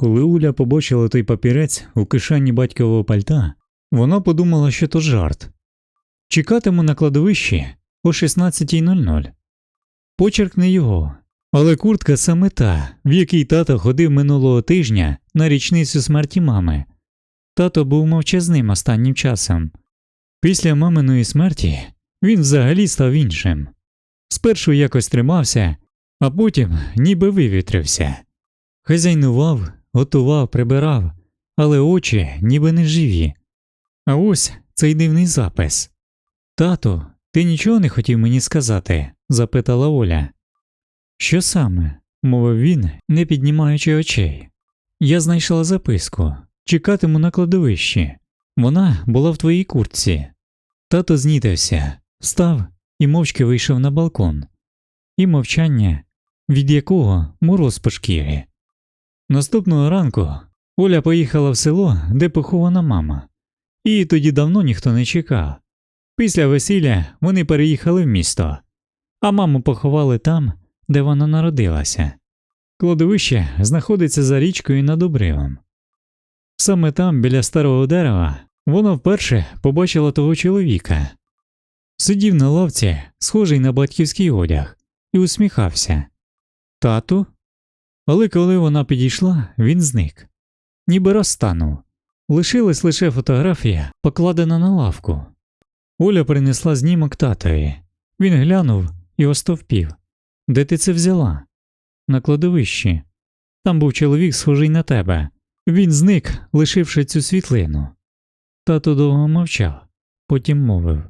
Коли Уля побачила той папірець у кишені батькового пальта, вона подумала, що то жарт. Чекатиму на кладовищі о 16.00. Почерк не його, але куртка саме та, в якій тато ходив минулого тижня на річницю смерті мами. Тато був мовчазним останнім часом. Після маминої смерті він взагалі став іншим. Спершу якось тримався, а потім ніби вивітрився. Хазяйнував, готував, прибирав, але очі ніби не живі. А ось цей дивний запис. Тату, ти нічого не хотів мені сказати? запитала Оля. Що саме? мовив він, не піднімаючи очей. Я знайшла записку. Чекатиму на кладовищі. Вона була в твоїй куртці. Тато знітився, встав і мовчки вийшов на балкон. І мовчання, від якого мороз по шкірі. Наступного ранку Оля поїхала в село, де похована мама. Її тоді давно ніхто не чекав. Після весілля вони переїхали в місто, а маму поховали там, де вона народилася. Кладовище знаходиться за річкою над обривом. Саме там, біля старого дерева, вона вперше побачила того чоловіка. Сидів на лавці, схожий на батьківський одяг, і усміхався. Тату? Але коли вона підійшла, він зник, ніби розтанув. Лишилась лише фотографія, покладена на лавку. Оля принесла знімок татові. Він глянув і остовпів. Де ти це взяла? На кладовищі. Там був чоловік, схожий на тебе. Він зник, лишивши цю світлину. Тато довго мовчав, потім мовив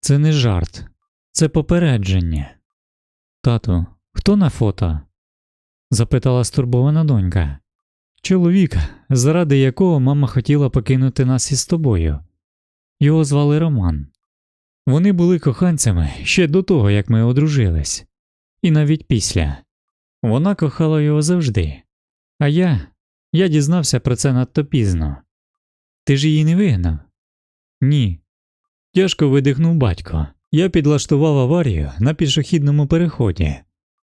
Це не жарт, це попередження. Тату, хто на фото? Запитала стурбована донька. Чоловік, заради якого мама хотіла покинути нас із тобою. Його звали Роман. Вони були коханцями ще до того, як ми одружились, і навіть після. Вона кохала його завжди, а я. я дізнався про це надто пізно. Ти ж її не вигнав? Ні. Тяжко видихнув батько. Я підлаштував аварію на пішохідному переході.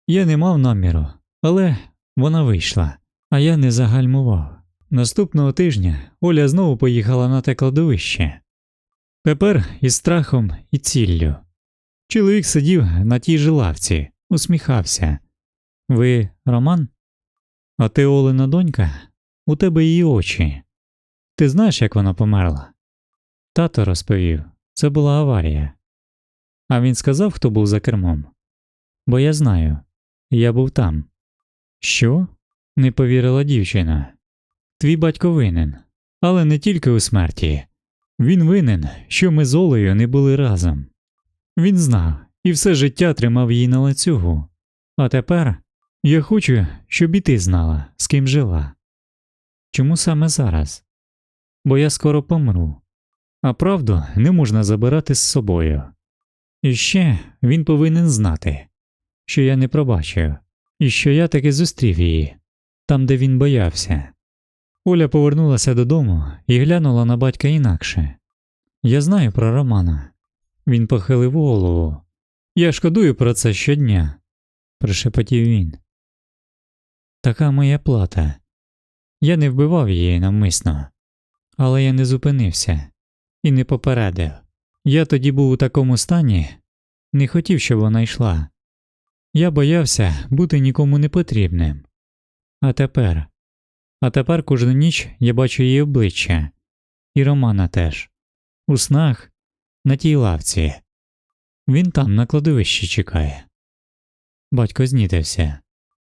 Я не мав наміру, але вона вийшла, а я не загальмував. Наступного тижня Оля знову поїхала на те кладовище. Тепер із страхом і ціллю. Чоловік сидів на тій же лавці, усміхався. Ви Роман? А ти Олена донька? У тебе її очі. Ти знаєш, як вона померла? Тато розповів, це була аварія. А він сказав, хто був за кермом? Бо я знаю, я був там. Що? не повірила дівчина. Твій батько винен, але не тільки у смерті. Він винен, що ми з Олею не були разом. Він знав і все життя тримав її на ланцюгу. А тепер я хочу, щоб і ти знала, з ким жила. Чому саме зараз? Бо я скоро помру, а правду не можна забирати з собою. І ще він повинен знати, що я не пробачив, і що я таки зустрів її там, де він боявся. Оля повернулася додому і глянула на батька інакше. Я знаю про Романа. Він похилив голову. Я шкодую про це щодня, прошепотів він. Така моя плата. Я не вбивав її навмисно, але я не зупинився і не попередив. Я тоді був у такому стані, не хотів, щоб вона йшла. Я боявся бути нікому не потрібним. А тепер, а тепер кожну ніч я бачу її обличчя, і Романа теж, у снах, на тій лавці. Він там на кладовищі чекає. Батько знітився.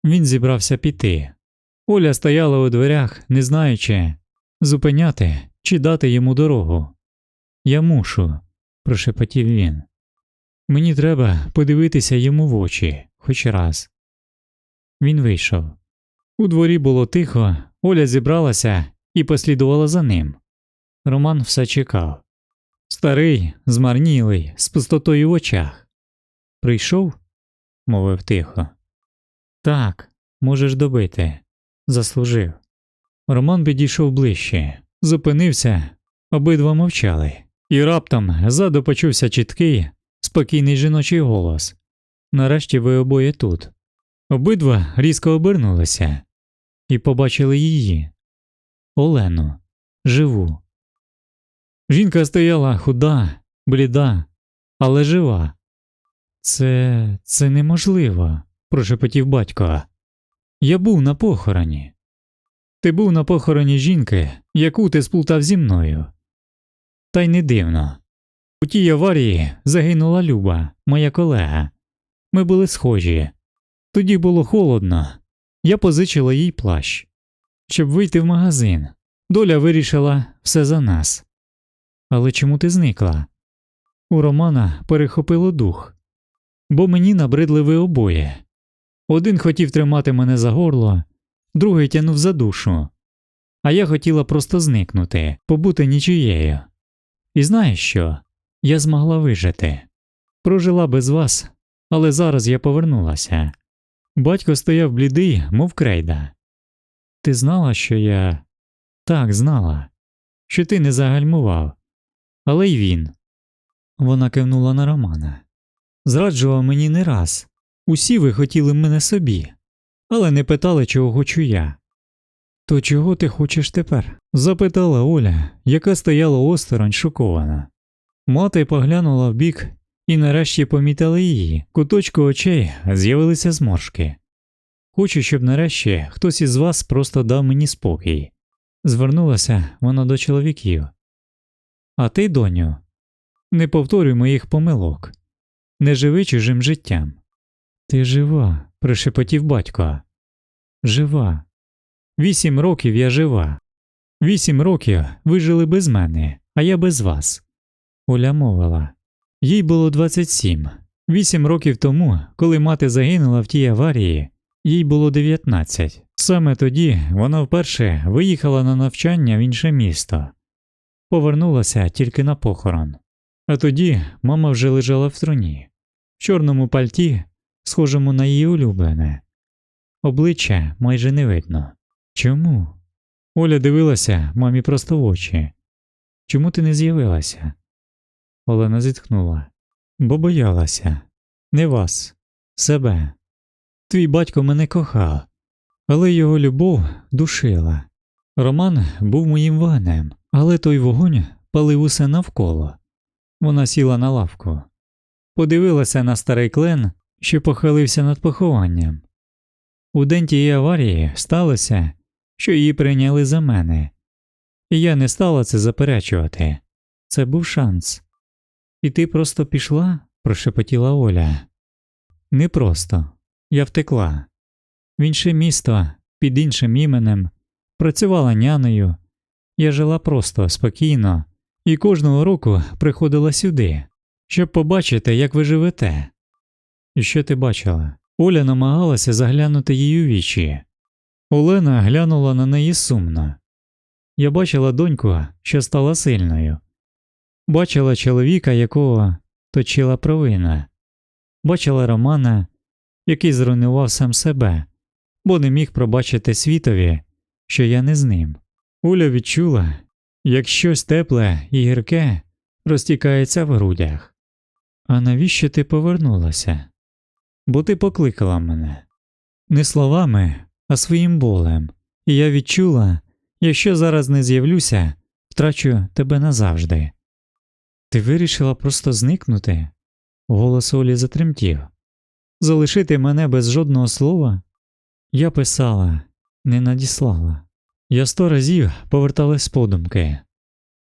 Він зібрався піти. Оля стояла у дверях, не знаючи, зупиняти чи дати йому дорогу. Я мушу, прошепотів він. Мені треба подивитися йому в очі хоч раз. Він вийшов. У дворі було тихо, Оля зібралася і послідувала за ним. Роман все чекав. Старий, змарнілий, з пустотою в очах. Прийшов? мовив тихо. Так, можеш добити. Заслужив. Роман підійшов ближче, зупинився, обидва мовчали, і раптом ззаду почувся чіткий, спокійний жіночий голос. Нарешті ви обоє тут. Обидва різко обернулися. і побачили її Олену, живу. Жінка стояла худа, бліда, але жива. Це це неможливо, прошепотів батько. Я був на похороні. Ти був на похороні жінки, яку ти сплутав зі мною. Та й не дивно. У тій аварії загинула Люба, моя колега. Ми були схожі. Тоді було холодно. Я позичила їй плащ. Щоб вийти в магазин. Доля вирішила все за нас. Але чому ти зникла? У Романа перехопило дух, бо мені набридли ви обоє. Один хотів тримати мене за горло, другий тянув за душу, а я хотіла просто зникнути, побути нічиєю. І знаєш що? Я змогла вижити. Прожила без вас, але зараз я повернулася. Батько стояв блідий, мов крейда. Ти знала, що я. Так, знала, що ти не загальмував, але й він. Вона кивнула на Романа. Зраджував мені не раз. Усі ви хотіли мене собі, але не питали, чого хочу я. То чого ти хочеш тепер? запитала Оля, яка стояла осторонь шокована. Мати поглянула вбік і нарешті помітила її. Куточку очей з'явилися зморшки. Хочу, щоб нарешті хтось із вас просто дав мені спокій. Звернулася вона до чоловіків. А ти, доню, не повторюй моїх помилок, не живи чужим життям. Ти жива, прошепотів батько. Жива. Вісім років я жива. Вісім років ви жили без мене, а я без вас. Оля мовила. Їй було 27. Вісім років тому, коли мати загинула в тій аварії, їй було 19. Саме тоді вона вперше виїхала на навчання в інше місто, повернулася тільки на похорон. А тоді мама вже лежала в труні, в чорному пальті, схожому на її улюблене. Обличчя майже не видно. Чому? Оля дивилася мамі просто в очі. Чому ти не з'явилася? Олена зітхнула. Бо боялася. Не вас, себе. Твій батько мене кохав, але його любов душила. Роман був моїм вогнем, але той вогонь палив усе навколо. Вона сіла на лавку, подивилася на старий клен, що похилився над похованням. У день тієї аварії сталося, що її прийняли за мене, і я не стала це заперечувати. Це був шанс. І ти просто пішла? прошепотіла Оля. Не просто. Я втекла. В інше місто, під іншим іменем, працювала няною. Я жила просто, спокійно, і кожного року приходила сюди, щоб побачити, як ви живете. І що ти бачила? Оля намагалася заглянути їй у вічі. Олена глянула на неї сумно. Я бачила доньку, що стала сильною, бачила чоловіка, якого точила провина, бачила Романа, який зруйнував сам себе, бо не міг пробачити світові, що я не з ним. Оля відчула, як щось тепле і гірке розтікається в грудях. А навіщо ти повернулася? Бо ти покликала мене не словами, а своїм болем, і я відчула, якщо зараз не з'явлюся, втрачу тебе назавжди. Ти вирішила просто зникнути? Голос Олі затремтів. Залишити мене без жодного слова? Я писала, не надіслала. Я сто разів поверталась з подумки,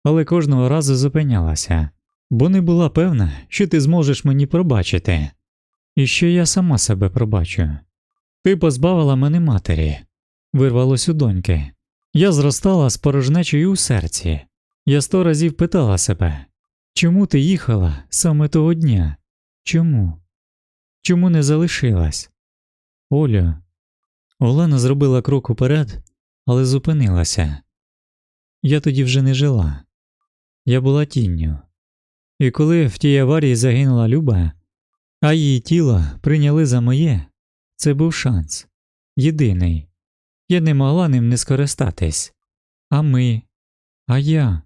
але кожного разу зупинялася, бо не була певна, що ти зможеш мені пробачити, і що я сама себе пробачу. Ти позбавила мене матері, вирвалось у доньки. Я зростала з порожнечою у серці. Я сто разів питала себе, чому ти їхала саме того дня? Чому? Чому не залишилась? Олю. Олена зробила крок уперед, але зупинилася. Я тоді вже не жила. Я була тінню. І коли в тій аварії загинула Люба, а її тіло прийняли за моє, це був шанс. Єдиний. Я не могла ним не скористатись. А ми, а я.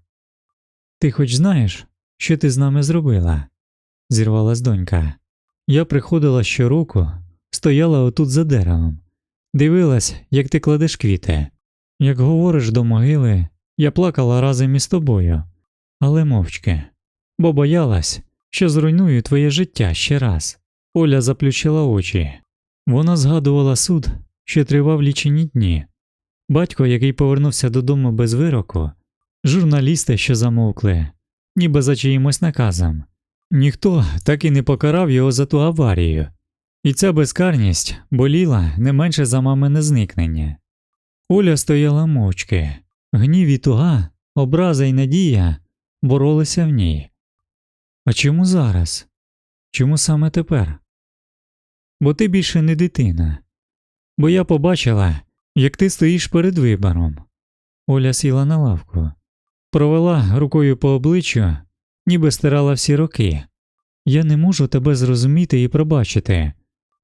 Ти хоч знаєш, що ти з нами зробила? зірвалась донька. Я приходила щороку, стояла отут за деревом, Дивилась, як ти кладеш квіти. Як говориш до могили, я плакала разом із тобою, але мовчки, бо боялась, що зруйную твоє життя ще раз. Оля заплющила очі. Вона згадувала суд, що тривав лічені дні. Батько, який повернувся додому без вироку, журналісти, що замовкли, ніби за чиїмось наказом. Ніхто так і не покарав його за ту аварію, і ця безкарність боліла не менше за мамине зникнення. Оля стояла мовчки, гнів і туга, образа й надія боролися в ній. А чому зараз? Чому саме тепер? Бо ти більше не дитина. Бо я побачила, як ти стоїш перед вибором. Оля сіла на лавку, провела рукою по обличчю, ніби стирала всі роки. Я не можу тебе зрозуміти і пробачити.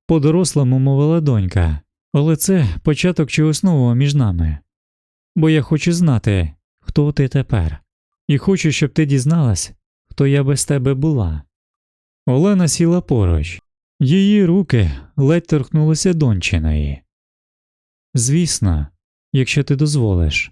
По-дорослому мовила донька, але це початок чогось нового між нами. Бо я хочу знати, хто ти тепер, і хочу, щоб ти дізналась, хто я без тебе була. Олена сіла поруч, її руки ледь торкнулися дончиної. Звісно, якщо ти дозволиш.